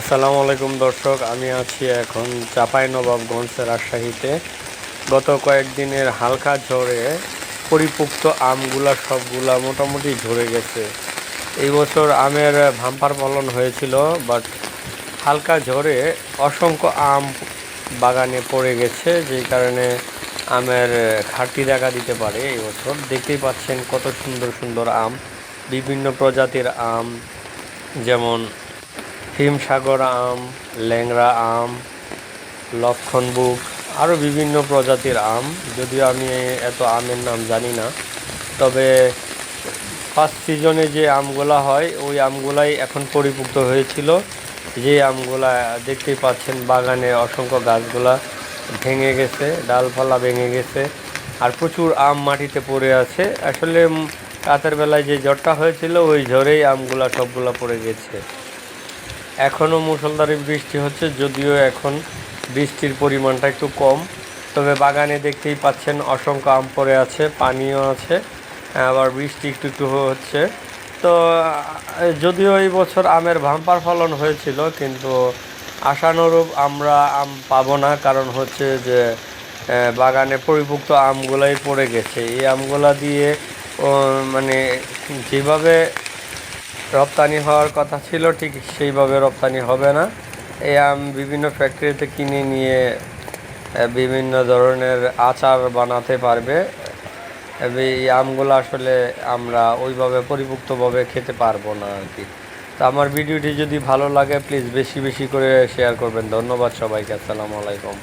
আসসালামু আলাইকুম দর্শক, আমি আছি এখন চাপাই নবাবগঞ্জ রাজশাহীতে। গত কয়েকদিনের হালকা ঝড়ে পরিপুক্ত আমগুলা সবগুলা মোটামুটি ঝরে গেছে। এই বছর আমের ভাম্পার ফলন হয়েছিল বাট হালকা ঝড়ে অসংখ্য আম বাগানে পড়ে গেছে, যেই কারণে আমের ঘাটতি দেখা দিতে পারে এই বছর। দেখতেই পাচ্ছেন কত সুন্দর সুন্দর আম, বিভিন্ন প্রজাতির আম, যেমন হিমসাগর আম, ল্যাংড়া আম, লক্ষণ বুক আরও বিভিন্ন প্রজাতির আম। যদিও আমি এত আমের নাম জানি না, তবে ফার্স্ট সিজনে যে আমগুলা হয়, ওই আমগুলাই এখন পরিপুক্ত হয়েছিল। যে আমগুলা দেখতেই পাচ্ছেন, বাগানে অসংখ্য গাছগুলা ভেঙে গেছে, ডালপালা ভেঙে গেছে, আর প্রচুর আম মাটিতে পড়ে আছে। আসলে রাতের বেলায় যে ঝড়টা হয়েছিল, ওই ঝড়েই আমগুলা সবগুলা পড়ে গেছে। এখনও মুষলধারে বৃষ্টি হচ্ছে, যদিও এখন বৃষ্টির পরিমাণটা একটু কম। তবে বাগানে দেখতেই পাচ্ছেন অসংখ্য আম পড়ে আছে, পানিও আছে, আবার বৃষ্টি একটু একটু হচ্ছে। তো, যদিও এই বছর আমের ভাম্পার ফলন হয়েছিল, কিন্তু আশানুরূপ আমরা আম পাবো না, কারণ হচ্ছে যে বাগানে পরিপুক্ত আমগুলাই পড়ে গেছে। এই আমগুলা দিয়ে মানে যেভাবে রপ্তানি হওয়ার কথা ছিল, ঠিক সেইভাবে রপ্তানি হবে না। এই আম বিভিন্ন ফ্যাক্টরিতে কিনে নিয়ে বিভিন্ন ধরনের আচার বানাতে পারবে। এই আমগুলো আসলে আমরা ওইভাবে পরিপুক্তভাবে খেতে পারব না আর কি। তো আমার ভিডিওটি যদি ভালো লাগে প্লিজ বেশি বেশি করে শেয়ার করবেন। ধন্যবাদ সবাইকে, আসসালামু আলাইকুম।